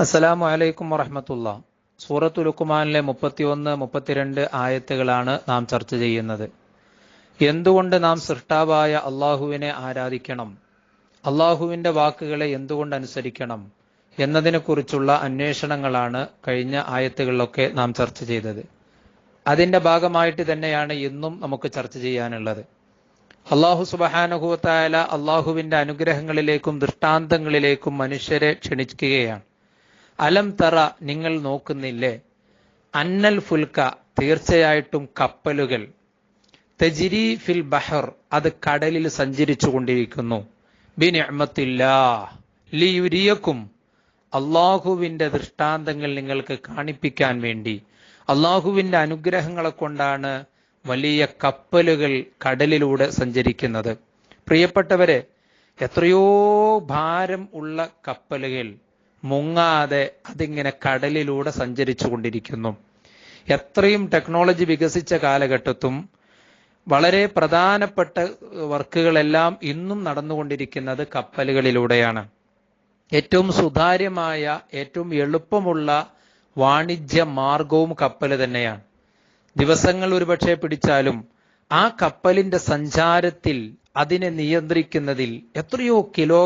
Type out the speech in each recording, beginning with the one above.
അസ്സലാമു അലൈക്കും വറഹമത്തുള്ള. സൂറത്തു ലുക്കുമാനിലെ മുപ്പത്തിയൊന്ന് മുപ്പത്തിരണ്ട് ആയത്തുകളാണ് നാം ചർച്ച ചെയ്യുന്നത്. എന്തുകൊണ്ട് നാം സൃഷ്ടാവായ അള്ളാഹുവിനെ ആരാധിക്കണം? അള്ളാഹുവിന്റെ വാക്കുകളെ എന്തുകൊണ്ട് അനുസരിക്കണം എന്നതിനെക്കുറിച്ചുള്ള അന്വേഷണങ്ങളാണ് കഴിഞ്ഞ ആയത്തുകളിലൊക്കെ നാം ചർച്ച ചെയ്തത്. അതിന്റെ ഭാഗമായിട്ട് തന്നെയാണ് ഇന്നും നമുക്ക് ചർച്ച ചെയ്യാനുള്ളത്. അള്ളാഹു സുബഹാനുഭവത്തായ അള്ളാഹുവിന്റെ അനുഗ്രഹങ്ങളിലേക്കും ദൃഷ്ടാന്തങ്ങളിലേക്കും മനുഷ്യരെ ക്ഷണിക്കുകയാണ്. അലം തറ നിങ്ങൾ നോക്കുന്നില്ലേ? അന്നൽ ഫുൽക്ക തീർച്ചയായിട്ടും കപ്പലുകൾ. തെജിരി ഫിൽ ബഹർ അത് കടലിൽ സഞ്ചരിച്ചു കൊണ്ടിരിക്കുന്നു. ബിനിഅമത്തില്ലാ ലിയുരിയക്കും അള്ളാഹുവിന്റെ ദൃഷ്ടാന്തങ്ങൾ നിങ്ങൾക്ക് കാണിപ്പിക്കാൻ വേണ്ടി. അള്ളാഹുവിന്റെ അനുഗ്രഹങ്ങളെ കൊണ്ടാണ് വലിയ കപ്പലുകൾ കടലിലൂടെ സഞ്ചരിക്കുന്നത്. പ്രിയപ്പെട്ടവരെ എത്രയോ ഭാരം ഉള്ള കപ്പലുകൾ മുങ്ങാതെ അതിങ്ങനെ കടലിലൂടെ സഞ്ചരിച്ചു കൊണ്ടിരിക്കുന്നു എത്രയും ടെക്നോളജി വികസിച്ച കാലഘട്ടത്തും വളരെ പ്രധാനപ്പെട്ട വർക്കുകളെല്ലാം ഇന്നും നടന്നുകൊണ്ടിരിക്കുന്നത് കപ്പലുകളിലൂടെയാണ്. ഏറ്റവും സുതാര്യമായ ഏറ്റവും എളുപ്പമുള്ള വാണിജ്യ മാർഗവും കപ്പൽ തന്നെയാണ്. ദിവസങ്ങൾ ഒരുപക്ഷെ പിടിച്ചാലും ആ കപ്പലിന്റെ സഞ്ചാരത്തിൽ അതിനെ നിയന്ത്രിക്കുന്നതിൽ എത്രയോ കിലോ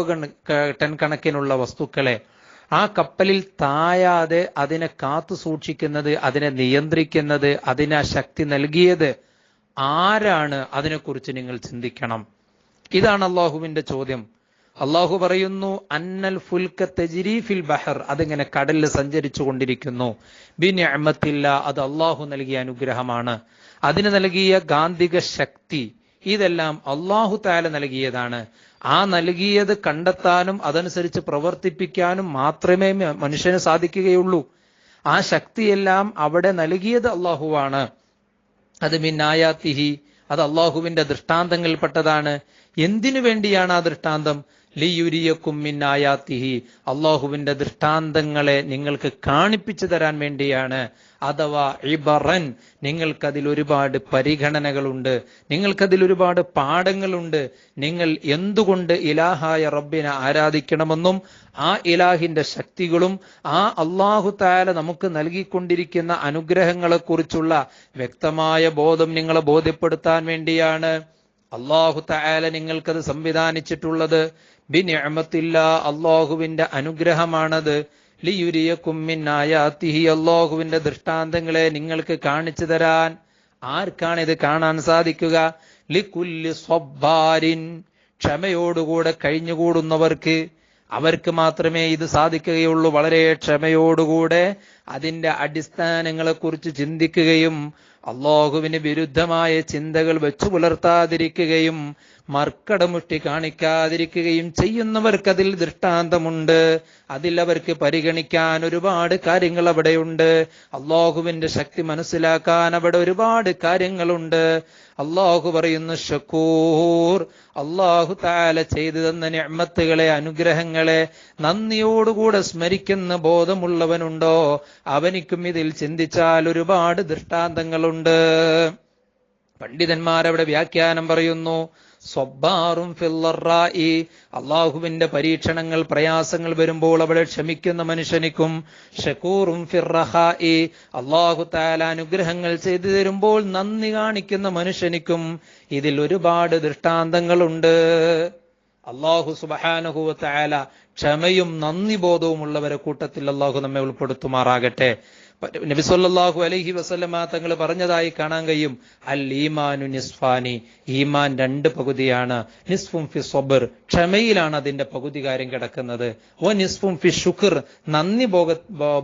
ടൺ കണക്കിനുള്ള വസ്തുക്കളെ ആ കപ്പലിൽ തായാതെ അതിനെ കാത്തു സൂക്ഷിക്കുന്നത് അതിനെ നിയന്ത്രിക്കുന്നത് അതിനാ ശക്തി നൽകിയത് ആരാണ്? അതിനെക്കുറിച്ച് നിങ്ങൾ ചിന്തിക്കണം. ഇതാണ് അള്ളാഹുവിന്റെ ചോദ്യം. അള്ളാഹു പറയുന്നു അന്നൽ ഫുൽക്ക തെജിരീഫിൽ ബഹർ. അതിങ്ങനെ കടലിൽ സഞ്ചരിച്ചു കൊണ്ടിരിക്കുന്നു. ബിനിഅമത്തില്ല അത് അള്ളാഹു നൽകിയ അനുഗ്രഹമാണ്. അതിന് നൽകിയ ഗാന്ധിക ശക്തി ഇതെല്ലാം അള്ളാഹു താല നൽകിയതാണ്. ആ നൽകിയത് കണ്ടെത്താനും അതനുസരിച്ച് പ്രവർത്തിപ്പിക്കാനും മാത്രമേ മനുഷ്യന് സാധിക്കുകയുള്ളൂ. ആ ശക്തിയെല്ലാം അവിടെ നൽകിയത് അള്ളാഹുവാണ്. അത് മിന്നായാത്തിഹി അത് അള്ളാഹുവിന്റെ ദൃഷ്ടാന്തങ്ങളിൽപ്പെട്ടതാണ്. എന്തിനു വേണ്ടിയാണ് ആ ദൃഷ്ടാന്തം? ലിയുരിയക്കും മിന്നായാത്തിഹി അള്ളാഹുവിന്റെ ദൃഷ്ടാന്തങ്ങളെ നിങ്ങൾക്ക് കാണിപ്പിച്ചു തരാൻ വേണ്ടിയാണ്. അഥവാ ഇബറൻ നിങ്ങൾക്കതിൽ ഒരുപാട് പരിഗണനകളുണ്ട്. നിങ്ങൾക്കതിൽ ഒരുപാട് പാഠങ്ങളുണ്ട്. നിങ്ങൾ എന്തുകൊണ്ട് ഇലാഹായ റബ്ബിനെ ആരാധിക്കണമെന്നും ആ ഇലാഹിന്റെ ശക്തികളും ആ അള്ളാഹു താല നമുക്ക് നൽകിക്കൊണ്ടിരിക്കുന്ന അനുഗ്രഹങ്ങളെക്കുറിച്ചുള്ള വ്യക്തമായ ബോധം നിങ്ങളെ ബോധ്യപ്പെടുത്താൻ വേണ്ടിയാണ്. അള്ളാഹു തായാല നിങ്ങൾക്കത് സംവിധാനിച്ചിട്ടുള്ളത് ബിനിഅമത്തില്ല അള്ളാഹുവിന്റെ അനുഗ്രഹമാണത്. ലിയുരിയക്കുമ്മിന്നായാത്തിഹി അള്ളാഹുവിന്റെ ദൃഷ്ടാന്തങ്ങളെ നിങ്ങൾക്ക് കാണിച്ചു തരാൻ ആർക്കാണ് ഇത് കാണാൻ സാധിക്കുക? ലിക്കുല്ലി സ്വബ്ബാരിൻ ക്ഷമയോടുകൂടെ കഴിഞ്ഞുകൂടുന്നവർക്ക് അവർക്ക് മാത്രമേ ഇത് സാധിക്കുകയുള്ളൂ. വളരെ ക്ഷമയോടുകൂടെ അതിന്റെ അടിസ്ഥാനങ്ങളെക്കുറിച്ച് ചിന്തിക്കുകയും അള്ളാഹുവിന് വിരുദ്ധമായ ചിന്തകൾ വെച്ചു പുലർത്താതിരിക്കുകയും മർക്കടമുഷ്ടി കാണിക്കാതിരിക്കുകയും ചെയ്യുന്നവർക്കതിൽ ദൃഷ്ടാന്തമുണ്ട്. അതിൽ അവർക്ക് പരിഗണിക്കാൻ ഒരുപാട് കാര്യങ്ങൾ അവിടെയുണ്ട്. അള്ളാഹുവിന്റെ ശക്തി മനസ്സിലാക്കാൻ അവിടെ ഒരുപാട് കാര്യങ്ങളുണ്ട്. അള്ളാഹു പറയുന്നു ഷക്കൂർ അള്ളാഹു താല ചെയ്തു തന്ന ഞമ്മത്തുകളെ അനുഗ്രഹങ്ങളെ നന്ദിയോടുകൂടെ സ്മരിക്കുന്ന ബോധമുള്ളവനുണ്ടോ? അവനിക്കും ഇതിൽ ചിന്തിച്ചാൽ ഒരുപാട് ദൃഷ്ടാന്തങ്ങളുണ്ട്. പണ്ഡിതന്മാരവിടെ വ്യാഖ്യാനം പറയുന്നു സ്വബ്ബാറും ഫില്ലറായി. അള്ളാഹുവിന്റെ പരീക്ഷണങ്ങൾ പ്രയാസങ്ങൾ വരുമ്പോൾ അവളെ ക്ഷമിക്കുന്ന മനുഷ്യനിക്കും ഷക്കൂറും ഫിറഹായി. അള്ളാഹു താല അനുഗ്രഹങ്ങൾ ചെയ്തു തരുമ്പോൾ നന്ദി കാണിക്കുന്ന മനുഷ്യനിക്കും ഇതിൽ ഒരുപാട് ദൃഷ്ടാന്തങ്ങളുണ്ട്. അള്ളാഹു സുബഹാനുഹുവ താല ക്ഷമയും നന്ദി ബോധവും ഉള്ളവരെ കൂട്ടത്തിൽ അള്ളാഹു നമ്മെ ഉൾപ്പെടുത്തുമാറാകട്ടെ. നബിസൊല്ലാഹു അലൈഹി വസല്ലമ തങ്ങൾ പറഞ്ഞതായി കാണാൻ കഴിയും. അൽ ഈമാനു നിസ്ഫാനി. ഈമാൻ രണ്ട് പകുതിയാണ്. നിസ്ഫും ഫി സൊബർ ക്ഷമയിലാണ് അതിന്റെ പകുതി കാര്യം കിടക്കുന്നത്. ഓ നിസ്ഫും ഫി ഷുഖർ നന്ദി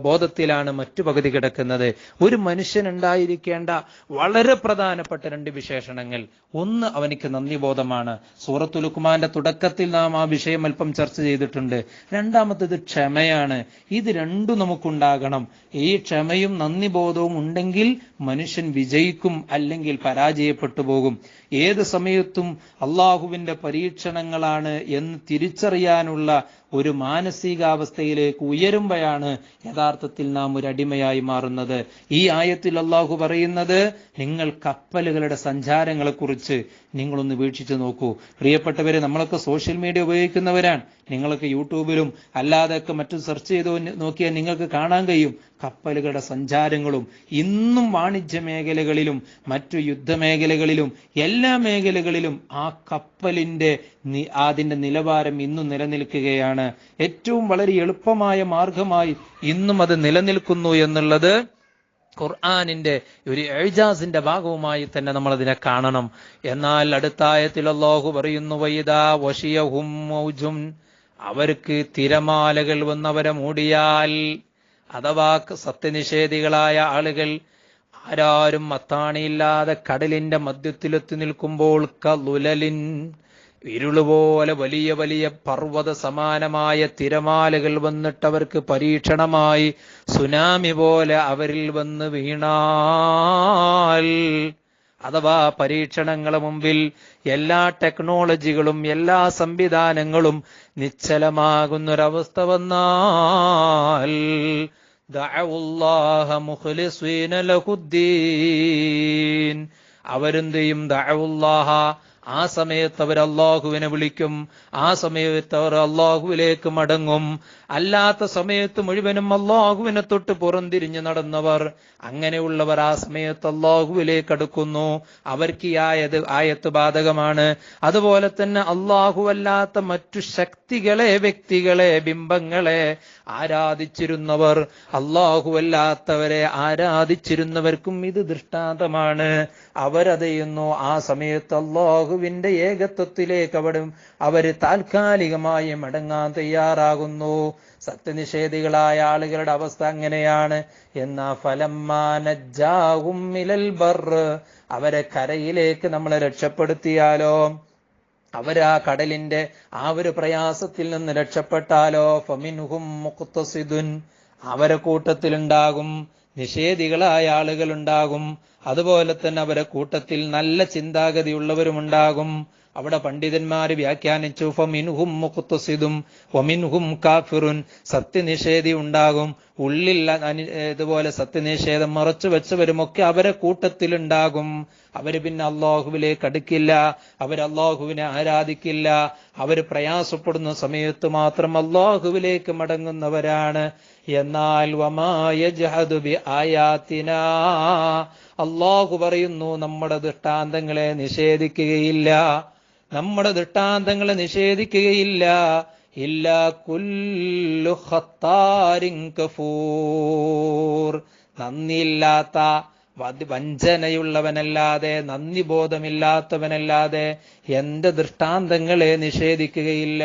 ബോധത്തിലാണ് മറ്റു പകുതി കിടക്കുന്നത്. ഒരു മനുഷ്യൻ ഉണ്ടായിരിക്കേണ്ട വളരെ പ്രധാനപ്പെട്ട രണ്ട് വിശേഷണങ്ങൾ. ഒന്ന് അവനിക്ക് നന്ദി ബോധമാണ്. സൂറത്തുലുക്കുമാന്റെ തുടക്കത്തിൽ നാം ആ വിഷയം അല്പം ചർച്ച ചെയ്തിട്ടുണ്ട്. രണ്ടാമത്തേത് ക്ഷമയാണ്. ഇത് രണ്ടും നമുക്കുണ്ടാകണം. ഈ ക്ഷമയും നന്ദി ബോധവും ഉണ്ടെങ്കിൽ മനുഷ്യൻ വിജയിക്കും അല്ലെങ്കിൽ പരാജയപ്പെട്ടു പോകും. ഏത് സമയത്തും അള്ളാഹുവിന്റെ പരീക്ഷണങ്ങളാണ് എന്ന് തിരിച്ചറിയാനുള്ള ഒരു മാനസികാവസ്ഥയിലേക്ക് ഉയരുമ്പോഴാണ് യഥാർത്ഥത്തിൽ നാം ഒരു അടിമയായി മാറുന്നത്. ഈ ആയത്തിൽ അള്ളാഹു പറയുന്നത് നിങ്ങൾ കപ്പലുകളുടെ സഞ്ചാരങ്ങളെക്കുറിച്ച് നിങ്ങളൊന്ന് വീക്ഷിച്ചു നോക്കൂ. പ്രിയപ്പെട്ടവരെ നമ്മളൊക്കെ സോഷ്യൽ മീഡിയ ഉപയോഗിക്കുന്നവരാണ്. നിങ്ങളൊക്കെ യൂട്യൂബിലും അല്ലാതെയൊക്കെ മറ്റും സെർച്ച് ചെയ്ത് നോക്കിയാൽ നിങ്ങൾക്ക് കാണാൻ കഴിയും കപ്പലുകളുടെ സഞ്ചാരങ്ങളും. ഇന്നും വാണിജ്യ മേഖലകളിലും മറ്റു യുദ്ധമേഖലകളിലും എല്ലാ മേഖലകളിലും ആ കപ്പലിന്റെ അതിന്റെ നിലവാരം ഇന്നും നിലനിൽക്കുകയാണ്. ഏറ്റവും വളരെ എളുപ്പമായ മാർഗമായി ഇന്നും അത് നിലനിൽക്കുന്നു എന്നുള്ളത് ഖുർആാനിന്റെ ഒരു എഴുജാസിന്റെ ഭാഗവുമായി തന്നെ നമ്മൾ അതിനെ കാണണം. എന്നാൽ അടുത്തായത്തിൽ അല്ലാഹു പറയുന്നു വൈദാ വഷിയഹും അവർക്ക് തിരമാലകൾ വന്നവരെ മൂടിയാൽ അഥവാ സത്യനിഷേധികളായ ആളുകൾ ആരാരും അത്താണിയില്ലാതെ കടലിന്റെ മധ്യത്തിലെത്തി നിൽക്കുമ്പോൾ കലുലലിൻ ഇരുളുപോലെ വലിയ വലിയ പർവത സമാനമായ തിരമാലകൾ വന്നിട്ട് അവർക്ക് പരീക്ഷണമായി സുനാമി പോലെ അവരിൽ വന്ന് വീണാൽ അഥവാ പരീക്ഷണങ്ങളെ മുമ്പിൽ എല്ലാ ടെക്നോളജികളും എല്ലാ സംവിധാനങ്ങളും നിശ്ചലമാകുന്നൊരവസ്ഥ വന്നാൽ അവരെന്തെയും ദഅവുല്ലാഹ ആ സമയത്ത് അവർ അള്ളാഹുവിനെ വിളിക്കും. ആ സമയത്ത് അവർ അള്ളാഹുവിലേക്ക് മടങ്ങും. അല്ലാത്ത സമയത്ത് മുഴുവനും അള്ളാഹുവിനെ തൊട്ട് പുറംതിരിഞ്ഞ് നടന്നവർ. അങ്ങനെയുള്ളവർ ആ സമയത്ത് അള്ളാഹുവിലേക്ക് അടുക്കുന്നു. അവർക്ക് ഈ ആയത് ആയത്ത് ബാധകമാണ്. അതുപോലെ തന്നെ അല്ലാത്ത മറ്റു ശക്തികളെ വ്യക്തികളെ ബിംബങ്ങളെ ആരാധിച്ചിരുന്നവർ അല്ലാത്തവരെ ആരാധിച്ചിരുന്നവർക്കും ഇത് ദൃഷ്ടാന്തമാണ്. അവരതയുന്നു ആ സമയത്ത് അള്ളാഹുവിന്റെ ഏകത്വത്തിലേക്ക് അവിടും അവർ താൽക്കാലികമായി മടങ്ങാൻ തയ്യാറാകുന്നു. സത്യനിഷേധികളായ ആളുകളുടെ അവസ്ഥ അങ്ങനെയാണ്. എന്നാ ഫലം മിലൽ ബർ അവരെ കരയിലേക്ക് നമ്മളെ രക്ഷപ്പെടുത്തിയാലോ? അവരാ കടലിന്റെ ആ ഒരു പ്രയാസത്തിൽ നിന്ന് രക്ഷപ്പെട്ടാലോ? ഫമിൻഹും മുക്തസിദുൻ അവരെ കൂട്ടത്തിലുണ്ടാകും. നിഷേധികളായ ആളുകളുണ്ടാകും. അതുപോലെ തന്നെ അവരെ കൂട്ടത്തിൽ നല്ല ചിന്താഗതിയുള്ളവരുമുണ്ടാകും. അവിടെ പണ്ഡിതന്മാര് വ്യാഖ്യാനിച്ചു ഫമിൻഹും മുഖ്തസിദും ഒമിൻഹും കാഫിറുൻ. സത്യനിഷേധി ഉണ്ടാകും. ഉള്ളിൽ ഇതുപോലെ സത്യനിഷേധം മറച്ചു വെച്ചവരുമൊക്കെ അവരെ കൂട്ടത്തിലുണ്ടാകും. അവർ പിന്നെ അള്ളാഹുവിലേക്ക് അടുക്കില്ല അവർ അള്ളാഹുവിനെ ആരാധിക്കില്ല അവർ പ്രയാസപ്പെടുന്ന സമയത്ത് മാത്രം അള്ളാഹുവിലേക്ക് മടങ്ങുന്നവരാണ്. എന്നാൽ അള്ളാഹു പറയുന്നു നമ്മുടെ ദൃഷ്ടാന്തങ്ങളെ നിഷേധിക്കുകയില്ല. നമ്മുടെ ദൃഷ്ടാന്തങ്ങളെ നിഷേധിക്കുകയില്ല. ഇല്ല കുല്ലു കഫൂർ. നന്ദിയില്ലാത്ത വഞ്ചനയുള്ളവനല്ലാതെ നന്ദി ബോധമില്ലാത്തവനല്ലാതെ എന്റെ ദൃഷ്ടാന്തങ്ങളെ നിഷേധിക്കുകയില്ല.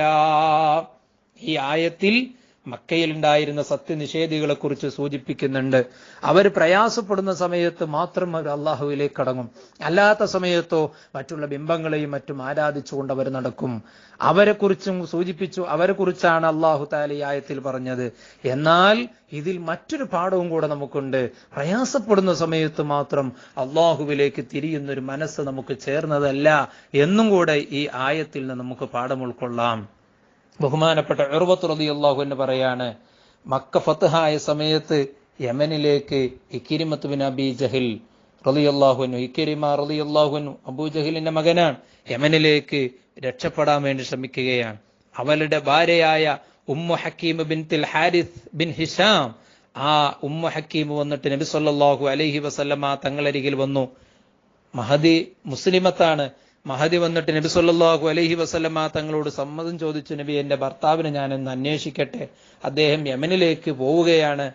ഈ ആയത്തിൽ മക്കയിലുണ്ടായിരുന്ന സത്യനിഷേധികളെ കുറിച്ച് സൂചിപ്പിക്കുന്നുണ്ട്. അവർ പ്രയാസപ്പെടുന്ന സമയത്ത് മാത്രം അവർ അള്ളാഹുവിലേക്ക് കടങ്ങും. അല്ലാത്ത സമയത്തോ മറ്റുള്ള ബിംബങ്ങളെയും മറ്റും ആരാധിച്ചുകൊണ്ട് അവർ നടക്കും. അവരെ കുറിച്ചും സൂചിപ്പിച്ചു അവരെക്കുറിച്ചാണ് അള്ളാഹു താല ആയത്തിൽ പറഞ്ഞത്. എന്നാൽ ഇതിൽ മറ്റൊരു പാഠവും കൂടെ നമുക്കുണ്ട്. പ്രയാസപ്പെടുന്ന സമയത്ത് മാത്രം അള്ളാഹുവിലേക്ക് തിരിയുന്നൊരു മനസ്സ് നമുക്ക് ചേർന്നതല്ല എന്നും കൂടെ ഈ ആയത്തിൽ നിന്ന് നമുക്ക് പാഠം ഉൾക്കൊള്ളാം. ബഹുമാനപ്പെട്ട എറുപത്തു റതി അള്ളാഹു എന്ന് പറയാണ് മക്ക ഫത്തഹായ സമയത്ത് യമനിലേക്ക് ഇക്കിരിമത്ത് ബിൻ അബി ജഹിൽ റലിയല്ലാഹുനു ഇക്കിരിമ റലി അള്ളാഹുനു അബൂ ജഹിലിന്റെ മകനാണ് യമനിലേക്ക് രക്ഷപ്പെടാൻ വേണ്ടി ശ്രമിക്കുകയാണ്. അവളുടെ ഭാര്യയായ ഉമ്മു ഹക്കീം ബിൻ തിൽ ഹാരിസ് ബിൻ ഹിഷാം ആ ഉമ്മു ഹക്കീം വന്നിട്ട് നബി അലഹി അലൈഹി വസല്ലമ തങ്ങളരികിൽ വന്നു. മഹദി മുസ്ലിമത്താണ്. മഹദി വന്നിട്ട് നബി സല്ലാഹു അലഹി വസല്ലമ തങ്ങളോട് സമ്മതം ചോദിച്ചു നബി എന്റെ ഭർത്താവിനെ ഞാനൊന്ന് അന്വേഷിക്കട്ടെ. അദ്ദേഹം യമനിലേക്ക് പോവുകയാണ്.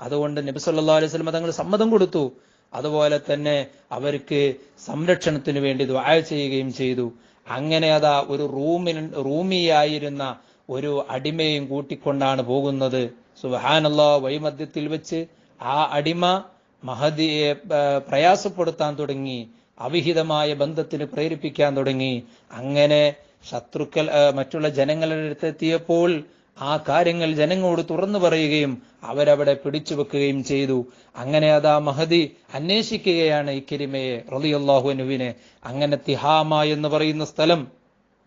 അതുകൊണ്ട് നബി സല്ലാ അലൈഹി സ്വലമ തങ്ങൾ സമ്മതം കൊടുത്തു. അതുപോലെ തന്നെ അവർക്ക് സംരക്ഷണത്തിന് വേണ്ടി ദ്വായ ചെയ്യുകയും ചെയ്തു. അങ്ങനെ അതാ ഒരു റൂമിന് റൂമിയായിരുന്ന ഒരു അടിമയും കൂട്ടിക്കൊണ്ടാണ് പോകുന്നത്. സുബഹാനല്ലാ വൈമധ്യത്തിൽ വെച്ച് ആ അടിമ മഹദിയെ പ്രയാസപ്പെടുത്താൻ തുടങ്ങി. അവിഹിതമായ ബന്ധത്തിന് പ്രേരിപ്പിക്കാൻ തുടങ്ങി. അങ്ങനെ ശത്രുക്കൾ മറ്റുള്ള ജനങ്ങളുടെ അടുത്തെത്തിയപ്പോൾ ആ കാര്യങ്ങൾ ജനങ്ങളോട് തുറന്നു പറയുകയും അവരവിടെ പിടിച്ചു വെക്കുകയും ചെയ്തു. അങ്ങനെ അതാ മഹദി അന്വേഷിക്കുകയാണ് ഈ കിരിമയെ റളിയല്ലാഹുവിനെ അങ്ങനെ തിഹാമ എന്ന് പറയുന്ന സ്ഥലം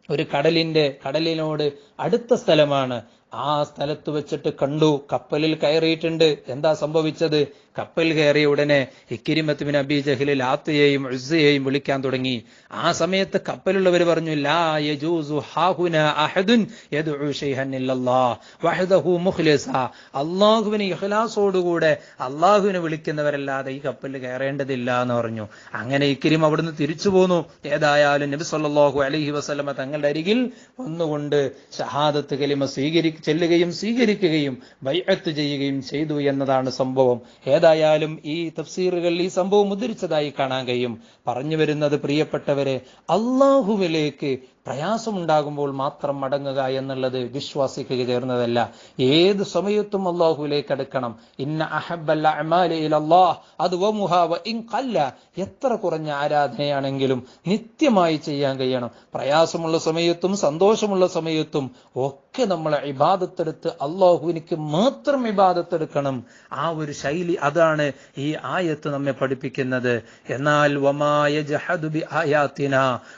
ഒരു കടലിന്റെ കടലിനോട് അടുത്ത സ്ഥലമാണ്. ആ സ്ഥലത്ത് വെച്ചിട്ട് കണ്ടു കപ്പലിൽ കയറിയിട്ടുണ്ട്. എന്താ സംഭവിച്ചത്? കപ്പൽ കയറിയ ഉടനെ ഇക്കിരിമത്തുബിൻ അബി ജഹലിൽ ലാത്തയെയും ഉസ്സയെയും വിളിക്കാൻ തുടങ്ങി. ആ സമയത്ത് കപ്പലുള്ളവർ പറഞ്ഞു ലാ യജൂസു ഹാഹുന അഹദുൻ യദ്ഉ ശൈഹൻ ഇല്ലല്ലാഹ് വഹദഹു മുഖ്ലിസ. അല്ലാഹുവിനെ അല്ലാഹുവിനെ വിളിക്കുന്നവരല്ലാതെ ഈ കപ്പലിൽ കയറേണ്ടതില്ല എന്ന് പറഞ്ഞു. അങ്ങനെ ഇക്കിരിം അവിടുന്ന് തിരിച്ചു പോന്നു. ഏതായാലും നബി സല്ലല്ലാഹു അലൈഹി വസല്ലമ തങ്ങളുടെ അരികിൽ വന്നുകൊണ്ട് ഷഹാദത്ത് കലിമ സ്വീകരി ചെല്ലുകയും സ്വീകരിക്കുകയും ബൈഅത്ത് ചെയ്യുകയും ചെയ്തു എന്നതാണ് സംഭവം. ഏതായാലും ഈ തഫ്സീറുകൾ ഈ സംഭവം ഉദ്ധരിച്ചതായി കാണാൻ കഴിയും. പറഞ്ഞു വരുന്നത് പ്രിയപ്പെട്ടവരെ അള്ളാഹുവിലേക്ക് പ്രയാസമുണ്ടാകുമ്പോൾ മാത്രം മടങ്ങുക എന്നുള്ളത് വിശ്വാസിക്ക് ചേർന്നതല്ല. ഏത് സമയത്തും അള്ളാഹുവിലേക്ക് അടുക്കണം. ഇന്ന അഹബല്ല എത്ര കുറഞ്ഞ ആരാധനയാണെങ്കിലും നിത്യമായി ചെയ്യാൻ കഴിയണം. പ്രയാസമുള്ള സമയത്തും സന്തോഷമുള്ള സമയത്തും ഒക്കെ നമ്മൾ ഇബാദത്തെടുത്ത് അള്ളാഹുവിനിക്ക് മാത്രം ഇബാദത്തെടുക്കണം. ആ ഒരു ശൈലി അതാണ് ഈ ആയത്ത് നമ്മെ പഠിപ്പിക്കുന്നത്. എന്നാൽ വമായ ജഹദുബി ആയാത്തിന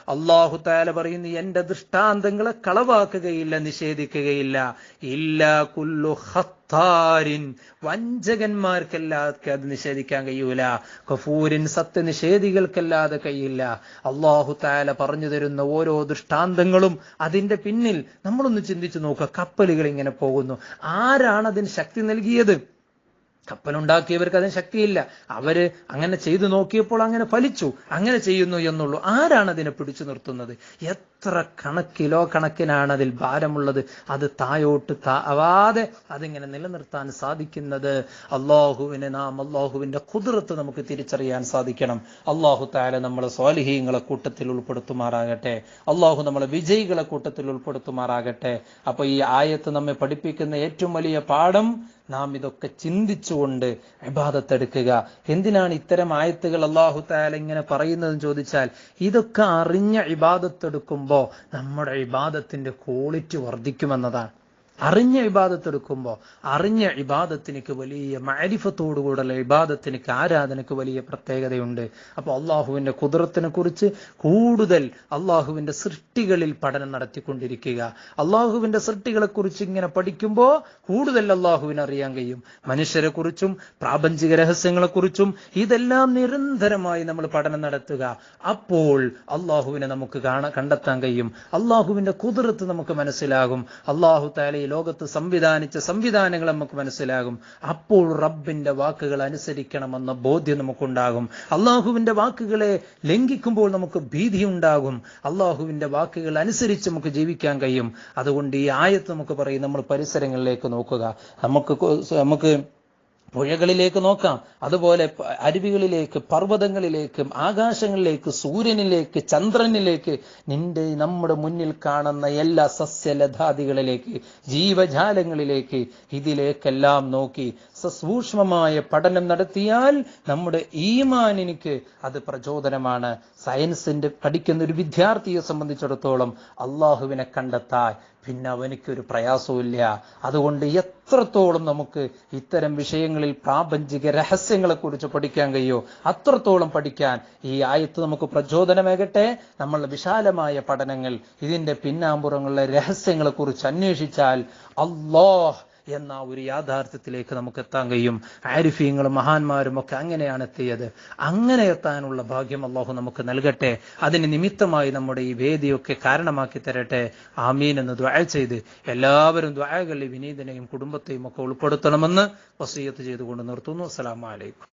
അള്ളാഹു താല പറയുന്നു എന്റെ ദൃഷ്ടാന്തങ്ങളെ കളവാക്കുകയില്ല നിഷേധിക്കുകയില്ല. ഇല്ല കുല്ലു ഖത്താരിൻ വഞ്ചകന്മാർക്കല്ലാതെ അത് നിഷേധിക്കാൻ കഴിയൂല. കഫൂരിൻ സത്യനിഷേധികൾക്കല്ലാതെ കഴിയില്ല. അള്ളാഹു താല പറഞ്ഞു തരുന്ന ഓരോ ദൃഷ്ടാന്തങ്ങളും അതിന്റെ പിന്നിൽ നമ്മളൊന്ന് ചിന്തിച്ചു നോക്കുക. കപ്പലുകൾ ഇങ്ങനെ പോകുന്നു. ആരാണ് അതിന് ശക്തി നൽകിയത്? കപ്പലുണ്ടാക്കിയവർക്ക് അതിന് ശക്തിയില്ല. അവർ അങ്ങനെ ചെയ്തു നോക്കിയപ്പോൾ അങ്ങനെ ഫലിച്ചു. അങ്ങനെ ചെയ്യുന്നു എന്നുള്ളൂ. ആരാണ് അതിനെ പിടിച്ചു നിർത്തുന്നത്? എത്ര കണക്കിലോ കണക്കിനാണ് അതിൽ ഭാരമുള്ളത്? അത് തായോട്ട് താവാതെ അതിങ്ങനെ നിലനിർത്താൻ സാധിക്കുന്നത് അള്ളാഹുവിനെ നാം അള്ളാഹുവിന്റെ കുതിർത്ത് നമുക്ക് തിരിച്ചറിയാൻ സാധിക്കണം. അള്ളാഹു താല നമ്മളെ സ്വാലിഹീങ്ങളെ കൂട്ടത്തിൽ ഉൾപ്പെടുത്തുമാറാകട്ടെ. അള്ളാഹു നമ്മളെ വിജയികളെ കൂട്ടത്തിൽ ഉൾപ്പെടുത്തുമാറാകട്ടെ. അപ്പൊ ഈ ആയത്ത് നമ്മെ പഠിപ്പിക്കുന്ന ഏറ്റവും വലിയ പാഠം നാം ഇതൊക്കെ ചിന്തിച്ചുകൊണ്ട് വിഭാഗത്തെടുക്കുക എന്തിനാണ് ഇത്തരം ആയത്തുകൾ അള്ളാഹു താല ഇങ്ങനെ പറയുന്നതെന്ന് ചോദിച്ചാൽ ഇതൊക്കെ അറിഞ്ഞ ഇബാദത്തെടുക്കുമ്പോ നമ്മുടെ ഇബാദത്തിന്റെ ക്വാളിറ്റി വർദ്ധിക്കുമെന്നതാണ്. അറിഞ്ഞ ഇബാദത്തെടുക്കുമ്പോൾ അറിഞ്ഞ ഇബാദത്തിനക്ക് വലിയ മാരിഫത്തോടുകൂടെയുള്ള ഇബാദത്തിനക്ക് ആരാധനക്ക് വലിയ പ്രത്യേകതയുണ്ട്. അപ്പോൾ അള്ളാഹുവിന്റെ കുതിരത്തിനെ കുറിച്ച് കൂടുതൽ അള്ളാഹുവിന്റെ സൃഷ്ടികളിൽ പഠനം നടത്തിക്കൊണ്ടിരിക്കുക. അള്ളാഹുവിന്റെ സൃഷ്ടികളെ കുറിച്ച് ഇങ്ങനെ പഠിക്കുമ്പോൾ കൂടുതൽ അള്ളാഹുവിനെ അറിയാൻ കഴിയും. മനുഷ്യരെ കുറിച്ചും പ്രാപഞ്ചിക രഹസ്യങ്ങളെ കുറിച്ചും ഇതെല്ലാം നിരന്തരമായി നമ്മൾ പഠനം നടത്തുക. അപ്പോൾ അള്ളാഹുവിനെ നമുക്ക് കാണാൻ കണ്ടെത്താൻ കഴിയും. അള്ളാഹുവിന്റെ കുതിരത്ത് നമുക്ക് മനസ്സിലാകും. അള്ളാഹു താല ഈ ലോകത്ത് സംവിധാനിച്ച സംവിധാനങ്ങൾ നമുക്ക് മനസ്സിലാകും. അപ്പോൾ റബ്ബിന്റെ വാക്കുകൾ അനുസരിക്കണമെന്ന ബോധ്യം നമുക്കുണ്ടാകും. അള്ളാഹുവിന്റെ വാക്കുകളെ ലംഘിക്കുമ്പോൾ നമുക്ക് ഭീതി ഉണ്ടാകും അള്ളാഹുവിന്റെ വാക്കുകൾ അനുസരിച്ച് നമുക്ക് ജീവിക്കാൻ കഴിയും. അതുകൊണ്ട് ഈ ആയത്ത് നമുക്ക് പറയും നമ്മൾ പരിസരങ്ങളിലേക്ക് നോക്കുക. നമുക്ക് നമുക്ക് പുഴകളിലേക്ക് നോക്കാം. അതുപോലെ അരുവികളിലേക്ക് പർവതങ്ങളിലേക്ക് ആകാശങ്ങളിലേക്ക് സൂര്യനിലേക്ക് ചന്ദ്രനിലേക്ക് നിന്റെ നമ്മുടെ മുന്നിൽ കാണുന്ന എല്ലാ സസ്യലതാദികളിലേക്ക് ജീവജാലങ്ങളിലേക്ക് ഇതിലേക്കെല്ലാം നോക്കി സസൂക്ഷ്മമായ പഠനം നടത്തിയാൽ നമ്മുടെ ഈമാനിനിക്ക് അത് പ്രചോദനമാണ്. സയൻസിന്റെ പഠിക്കുന്ന ഒരു വിദ്യാർത്ഥിയെ സംബന്ധിച്ചിടത്തോളം അള്ളാഹുവിനെ കണ്ടെത്താൻ പിന്നെ അവനിക്കൊരു പ്രയാസവുമില്ല. അതുകൊണ്ട് എത്രത്തോളം നമുക്ക് ഇത്തരം വിഷയങ്ങളിൽ പ്രാപഞ്ചിക രഹസ്യങ്ങളെ കുറിച്ച് പഠിക്കാൻ കഴിയോ അത്രത്തോളം പഠിക്കാൻ ഈ ആയത്ത് നമുക്ക് പ്രചോദനമേകട്ടെ. നമ്മൾ വിശാലമായ പഠനങ്ങൾ ഇതിന്റെ പിന്നാമ്പുറങ്ങളിലെ രഹസ്യങ്ങളെക്കുറിച്ച് അന്വേഷിച്ചാൽ അള്ളാഹ് എന്ന ഒരു യാഥാർത്ഥ്യത്തിലേക്ക് നമുക്ക് എത്താൻ കഴിയും. ആരിഫീങ്ങളും മഹാന്മാരും ഒക്കെ അങ്ങനെയാണ് എത്തിയത്. അങ്ങനെ എത്താനുള്ള ഭാഗ്യം അള്ളാഹു നമുക്ക് നൽകട്ടെ. അതിന് നിമിത്തമായി നമ്മുടെ ഈ വേദിയൊക്കെ കാരണമാക്കി തരട്ടെ. ആമീൻ എന്ന് ദ്വായ ചെയ്ത് എല്ലാവരും ദ്വായകളിൽ വിനീതനെയും കുടുംബത്തെയും ഒക്കെ ഉൾപ്പെടുത്തണമെന്ന് വസീയത്ത് ചെയ്തുകൊണ്ട് നിർത്തുന്നു. അസ്സലാമു അലൈക്കും.